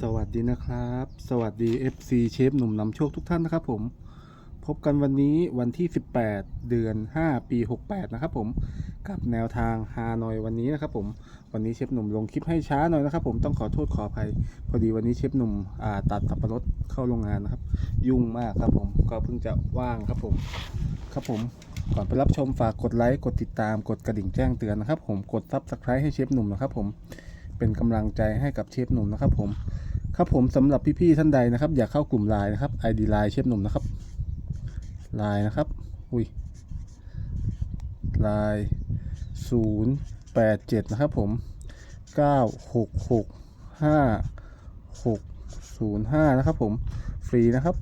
สวัสดีนะครับ สวัสดี FC เชฟหนุ่มนำโชคทุกท่านนะครับผม พบกันวันนี้วันที่ 18 เดือน 5 ปี 68 นะครับผม กับแนวทางฮานอยวันนี้นะครับผม วันนี้เชฟหนุ่มลงคลิปให้ช้าหน่อยนะครับผม ต้องขอโทษขออภัย พอดีวันนี้เชฟหนุ่มตัดสับปะรดเข้าโรงงานนะครับ ยุ่งมากครับผม ก็เพิ่งจะว่างครับผม ครับผมก่อนไปรับชมฝากกดไลค์ กดติดตาม กดกระดิ่งแจ้งเตือนนะครับผม กดซับสไครต์ให้เชฟหนุ่มนะครับผม เป็นกำลังใจให้กับเชฟหนุ่มนะครับผมครับผมสำหรับพี่ๆท่านใดนะครับ อยากเข้ากลุ่มไลน์นะครับ ID ไลน์เชฟหนุ่มนะครับไลน์นะครับอุ้ยไลน์ศูนย์แปดเจ็ดนะครับผมเก้าหกหกห้าหกศูนย์ห้านะครับผมฟรีนะครับ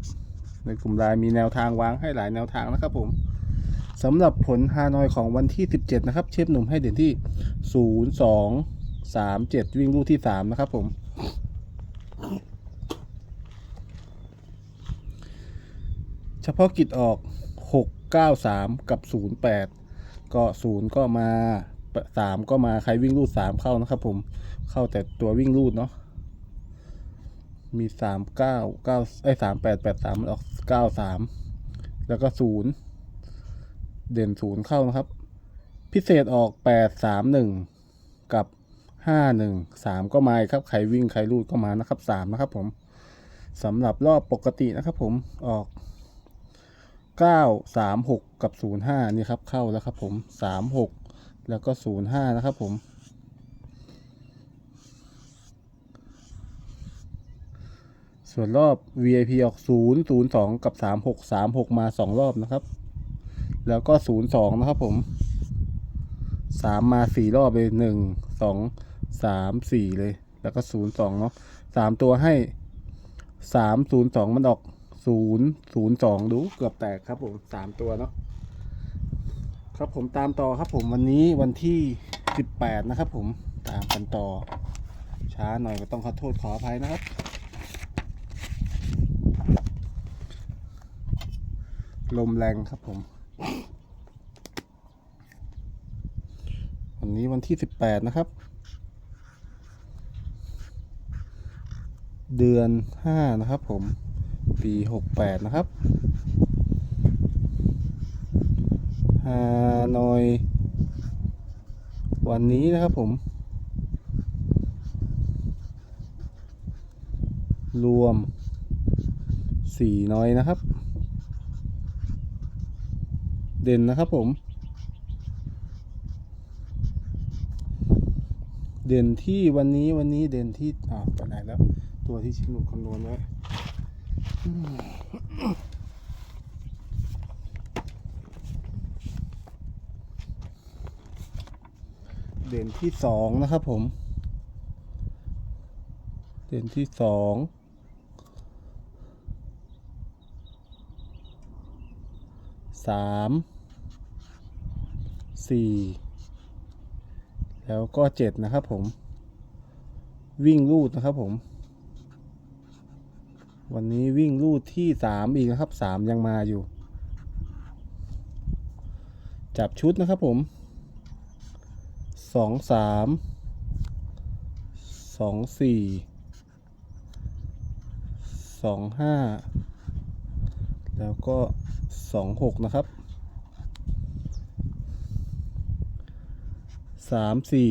ในกลุ่มไลน์มีแนวทางวางให้หลายแนวทางนะครับผมสำหรับผลฮานอยของวันที่ 17 นะครับ เชฟหนุ่มให้เด่นที่ 0 2 สามเจ็ดวิ่งลูกที่สามนะครับผม เฉพาะกิจออกหกเก้าสามกับศูนย์แปดก็ศูนย์ก็มาสามก็มาใครวิ่งลูดสามเข้านะครับผมเข้าแต่ตัววิ่งลูดเนาะมีสามเก้าเก้าไอ้สามแปดแปดสามออกเก้าสามแล้วก็ศูนย์เด่นศูนย์เข้านะครับ พิเศษออกแปดสามหนึ่งกับ 5 1 3ก็มาครับใครวิ่งใครรูดก็มานะครับ3นะครับผมสำหรับรอบปกตินะครับผมออก9 3 6กับ05นี่ครับเข้าแล้วครับผม3 6แล้วก็05นะครับผมส่วนรอบ VIP ออก 0 0 2 กับ 3 6 3 6 มา 2 รอบนะครับ แล้วก็ 0 2 นะครับผม 3 มา 4 รอบเลย1 2 3 4เลย แล้วก็0 2เนาะ3ตัวให้3 0 2มันออก0 0 2ดูเกือบแตกครับผม3ตัวเนาะครับผมตามต่อครับผมวันนี้วันที่18นะครับผมตามกันต่อ ช้าหน่อยก็ต้องขอโทษขออภัยนะครับ ลมแรงครับผม วันนี้วันที่18นะครับ เดือน5นะครับผมปี68นะครับฮานอย วันนี้นะครับผม รวม4น้อยนะครับ เด่นนะครับผม เด่นที่วันนี้วันนี้เด่นที่อ่าไปไหนแล้ว ตัวที่ชิมหนุคำนวณไว้เด่นที่สองนะครับผม เด่นที่สองสามสี่แล้วก็เจ็ดนะครับผม วิ่งรูดนะครับผม วันนี้วิ่งรูดที่สามอีกนะครับสามยังมาอยู่ จับชุดนะครับผมสองสามสองสี่สองห้าแล้วก็สองหกนะครับสามสี่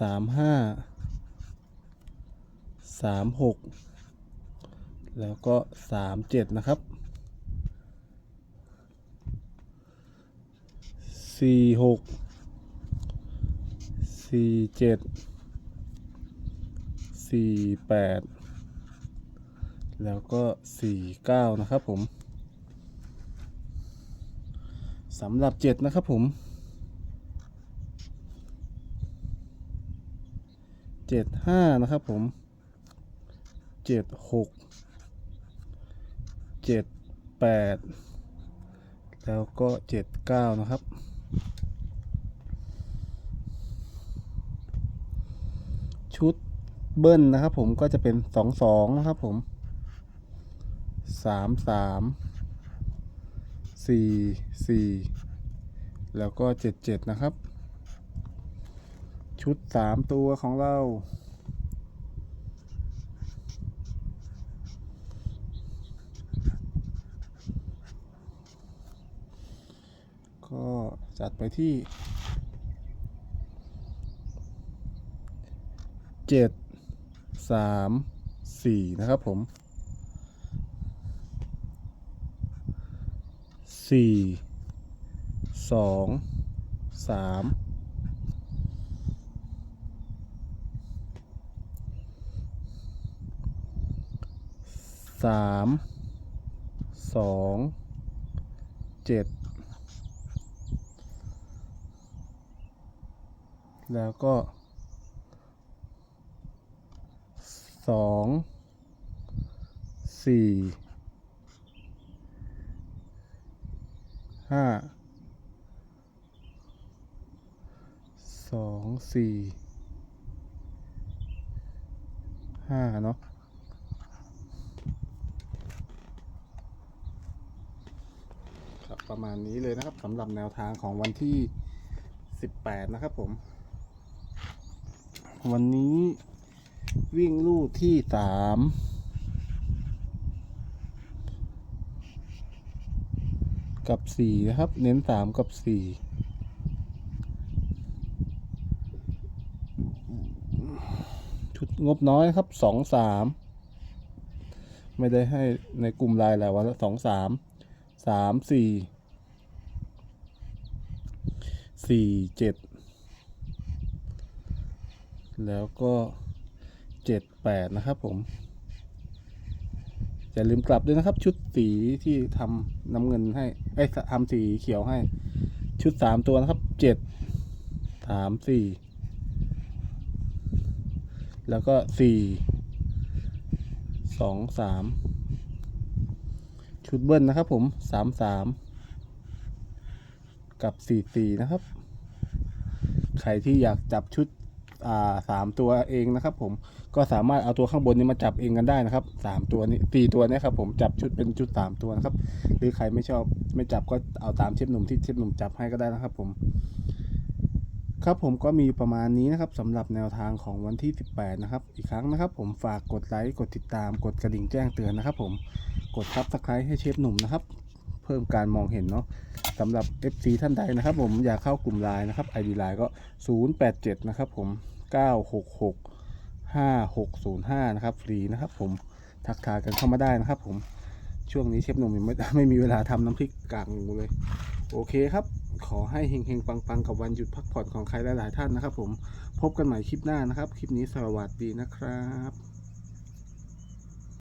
สามห้า สามหกแล้วก็สามเจ็ดนะครับสี่หกสี่เจ็ดสี่แปดแล้วก็สี่เก้านะครับผมสำหรับเจ็ดนะครับผมเจ็ดห้านะครับผม เจ็ดหกเจ็ดแปดแล้วก็เจ็ดเก้านะครับ ชุดเบิ้ลนะครับผมก็จะเป็นสองสองนะครับผมสามสามสี่สี่แล้วก็เจ็ดเจ็ดนะครับ ชุดสามตัวของเรา ก็จัดไปที่เจ็ดสามสี่นะครับผมสี่สองสามสามสองเจ็ด แล้วก็สองสี่ห้าสองสี่ห้าเนาะครับประมาณนี้เลยนะครับสำหรับแนวทางของวันที่ 18 นะครับผม วันนี้วิ่งลู่ที่3กับ4นะครับ เน้น3กับ4ชุดงบน้อยครับ2 3ไม่ได้ให้ในกลุ่มลน์หลายวันแล้ว2 3สามสี่สี่เจ็ด แล้วก็เจ็ดแปดนะครับผมอย่าลืมกลับด้วยนะครับ ชุดสีที่ทำน้ำเงินให้ไอ้ทำสีเขียวให้ ชุดสามตัวนะครับเจ็ดสามสี่แล้วก็สี่สองสามชุดเบิ้ลนะครับผมสามสามกับสี่สี่นะครับ ใครที่อยากจับชุด สามตัวเองนะครับ ผมก็สามารถเอาตัวข้างบนนี้มาจับเองกันได้นะครับสามตัวนี้สี่ตัวนี้ครับผมจับชุดเป็นชุดสามตัวนะครับ หรือใครไม่ชอบไม่จับก็เอาตามเชฟหนุ่มที่เชฟหนุ่มจับให้ก็ได้นะครับ ผม ครับผมก็มีประมาณนี้นะครับสำหรับแนวทางของวันที่ 18 นะครับ อีกครั้งนะครับ ผมฝากกดไลค์กดติดตามกดกระดิ่งแจ้งเตือนนะครับ ผมกดซับสไครต์ให้เชฟหนุ่มนะครับ เพิ่มการมองเห็นเนาะสำหรับ FC ท่านใดนะครับ ผมอยากเข้ากลุ่มไลน์นะครับ ID ไลน์ก็ 087 นะครับผม 966 5605 นะครับ ฟรีนะครับ ผมทักทายกันเข้ามาได้นะครับ ผมช่วงนี้เชฟหนุ่มยังไม่ไม่มีเวลาทำน้ำพริกกากหมูเลย โอเคครับ ขอให้เฮงๆ ปังๆ กับวันหยุดพักผ่อนของใครหลายๆท่านนะครับ ผมพบกันใหม่คลิปหน้านะครับ คลิปนี้สวัสดีนะครับ